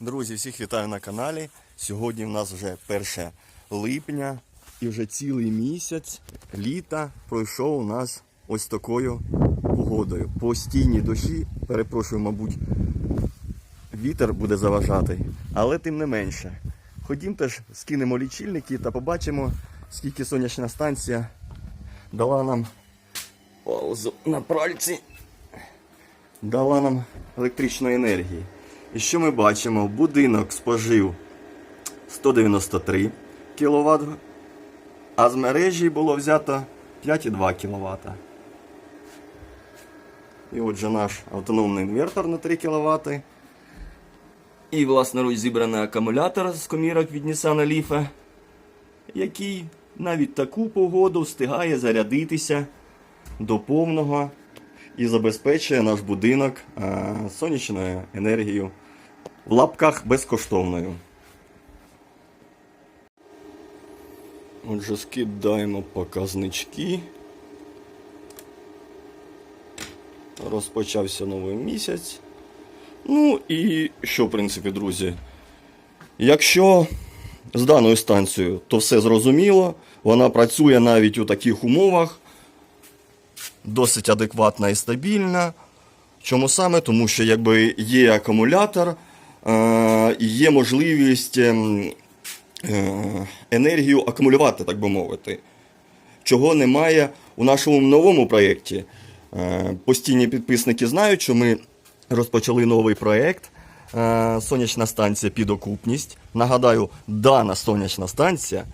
Друзі, всіх вітаю на каналі. Сьогодні в нас вже 1 липня і вже цілий місяць літа пройшов у нас ось такою погодою. Постійні дощі, перепрошую, мабуть, вітер буде заважати, але тим не менше. Ходімте ж, скинемо лічильники та побачимо, скільки сонячна станція дала нам паузу на пральці дала нам електричної енергії. І що ми бачимо? Будинок спожив 193 кВт, а з мережі було взято 5,2 кВт. І отже наш автономний інвертор на 3 кВт. І власноруч зібраний акумулятор з комірок від Nissan Leaf, який навіть таку погоду встигає зарядитися до повного і забезпечує наш будинок е, сонячною енергією в лапках безкоштовною. Отже, скидаємо показнички. Розпочався новий місяць. Ну і що, в принципі, друзі? Якщо з даною станцією, то все зрозуміло. Вона працює навіть у таких умовах, досить адекватна і стабільна. Чому саме? Тому що якби є акумулятор, е, і є можливість ем, е, енергію акумулювати, так би мовити. Чого немає у нашому новому проєкті. Е, Постійні підписники знають, що ми розпочали новий проєкт. Сонячна станція під окупність. Нагадаю, дана сонячна станція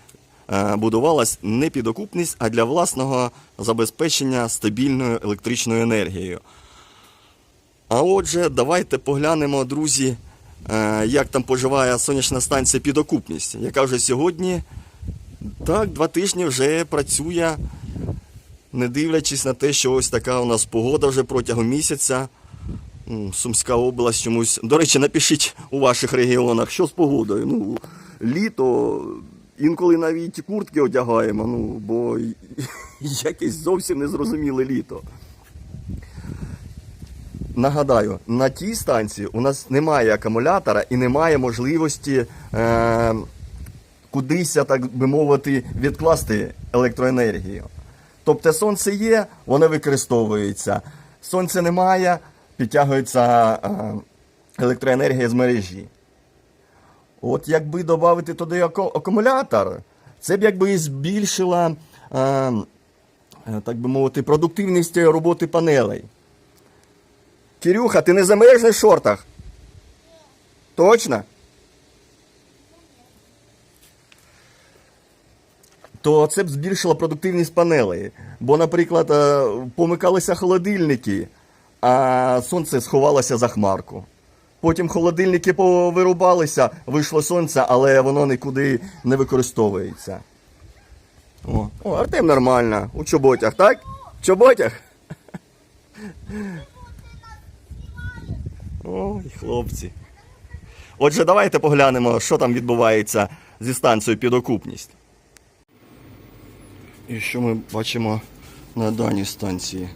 будувалась не під окупність, а для власного забезпечення стабільною електричною енергією. А отже, давайте поглянемо, друзі, е, як там поживає сонячна станція під окупність, яка вже сьогодні, так, два тижні вже працює, не дивлячись на те, що ось така у нас погода вже протягом місяця. Сумська область чомусь. До речі, напишіть у ваших регіонах, що з погодою. Ну, літо, інколи навіть куртки одягаємо, ну, бо якесь зовсім незрозуміле літо. Нагадаю, на тій станції у нас немає акумулятора і немає можливості е, кудись, так би мовити, відкласти електроенергію. Тобто сонце є, воно використовується. Сонця немає, підтягується е, електроенергія з мережі. От якби додати туди акумулятор, це б якби і збільшило, е, е, так би мовити, продуктивність роботи панелей. Кирюха, ти не замерзнеш в шортах? Точно? То це б збільшило продуктивність панелей. Бо, наприклад, е, помикалися холодильники, а сонце сховалося за хмарку. Потім холодильники повирубалися, вийшло сонце, але воно нікуди не використовується. О, О Артем нормально, у чоботях, так? В чоботях? Ой, хлопці. Отже, давайте поглянемо, що там відбувається зі станцією під окупність. І що ми бачимо на даній станції?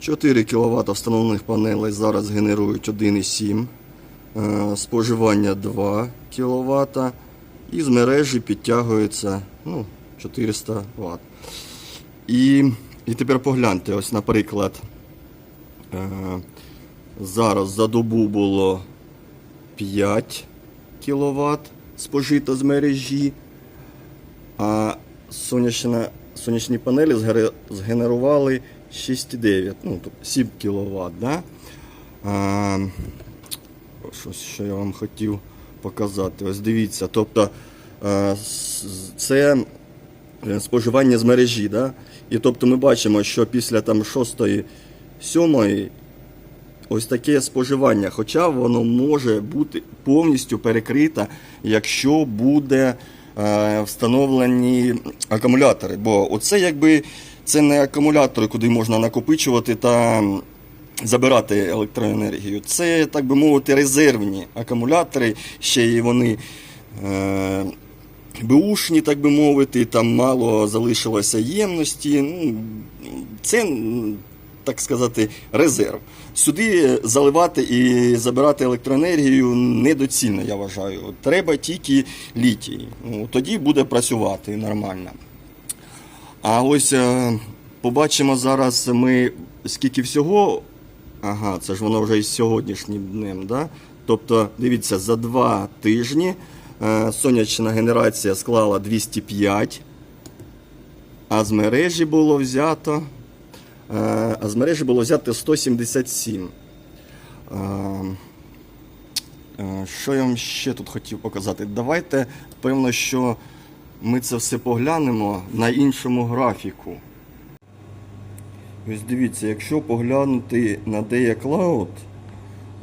4 кВт встановлених панелей зараз генерують 1,7, е, споживання 2 кВт, і з мережі підтягується ну, 400 Вт. І, і тепер погляньте, ось, наприклад, е, зараз за добу було 5 кВт спожито з мережі, а сонячні панелі згенерували 6,9, ну, тобто 7 кВт. Да? А, щось, що я вам хотів показати. Ось дивіться, тобто це е, споживання з мережі. Да? І тобто ми бачимо, що після там 6 7 ось таке споживання, хоча воно може бути повністю перекрите, якщо буде е, встановлені акумулятори. Бо оце якби це не акумулятори, куди можна накопичувати та забирати електроенергію. Це, так би мовити, резервні акумулятори, ще й вони. Е, Бушні, так би мовити, там мало залишилося ємності. Ну, це так сказати, резерв. Сюди заливати і забирати електроенергію недоцільно, я вважаю. Треба тільки літій. Ну, тоді буде працювати нормально. А ось е, побачимо зараз ми скільки всього. Ага, це ж воно вже із сьогоднішнім днем, да? Тобто, дивіться, за два тижні е, сонячна генерація склала 205, а з мережі було взято. е, А з мережі було взято 177. Е, е, Що я вам ще тут хотів показати? Давайте, певно, що ми це все поглянемо на іншому графіку. Ось дивіться, якщо поглянути на Deya Cloud,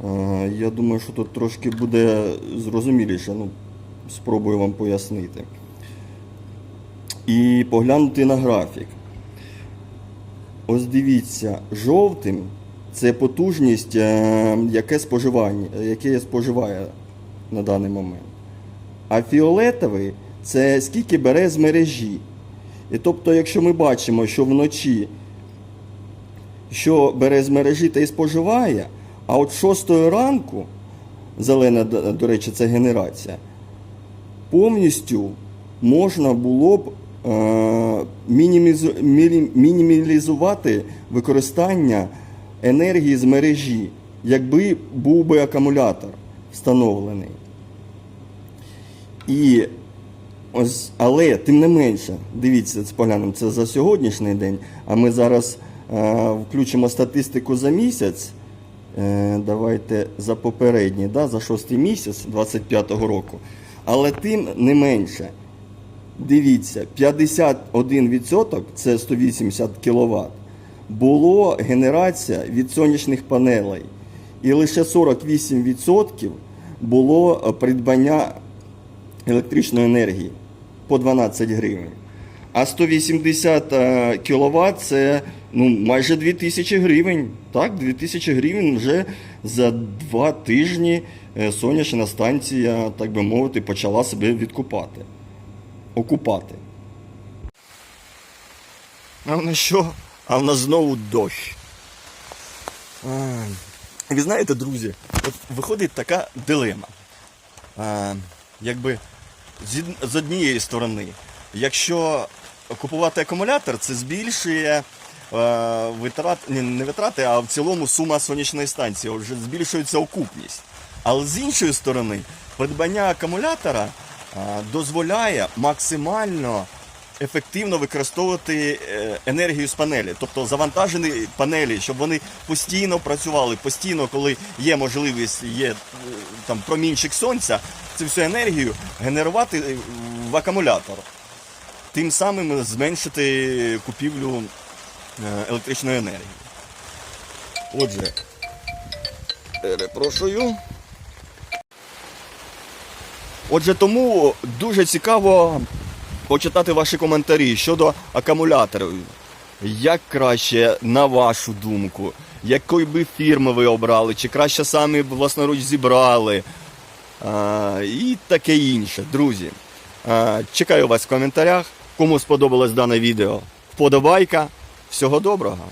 е, я думаю, що тут трошки буде зрозуміліше. Ну, спробую вам пояснити. І поглянути на графік. Ось дивіться, жовтим це потужність, е, яке споживання, яке споживає на даний момент. А фіолетовий це скільки бере з мережі. І тобто, якщо ми бачимо, що вночі що бере з мережі та і споживає, а от 6 ранку, зелена, до речі, це генерація, повністю можна було б е, мінімізу- використання енергії з мережі, якби був би акумулятор встановлений. І ось, але тим не менше, дивіться, це поглянемо, це за сьогоднішній день, а ми зараз е, включимо статистику за місяць. Е, давайте за попередній, да, за шостий місяць 25-го року. Але тим не менше, дивіться, 51% це 180 кВт, було генерація від сонячних панелей. І лише 48% було е, придбання електричної енергії по 12 гривень. А 180 кВт це ну, майже 2000 гривень. Так, 2000 гривень вже за два тижні е, сонячна станція, так би мовити, почала себе відкупати. Окупати. А в нас що? А в нас знову дощ. Ви знаєте, друзі, от виходить така дилема. А, якби з, однієї сторони, якщо купувати акумулятор, це збільшує е, витрат, ні, не витрати, а в цілому сума сонячної станції. вже збільшується окупність. Але з іншої сторони, придбання акумулятора е, дозволяє максимально ефективно використовувати е, енергію з панелі, тобто завантажені панелі, щоб вони постійно працювали, постійно, коли є можливість, є е, там промінчик сонця, цю всю енергію генерувати е, в акумулятор. Тим самим зменшити купівлю електричної енергії. Отже, перепрошую. Отже, тому дуже цікаво почитати ваші коментарі щодо акумуляторів. Як краще, на вашу думку, якої би фірми ви обрали, чи краще самі власноруч зібрали, а, і таке інше. Друзі, а, чекаю вас в коментарях. Кому сподобалось дане відео, вподобайка. Всього доброго!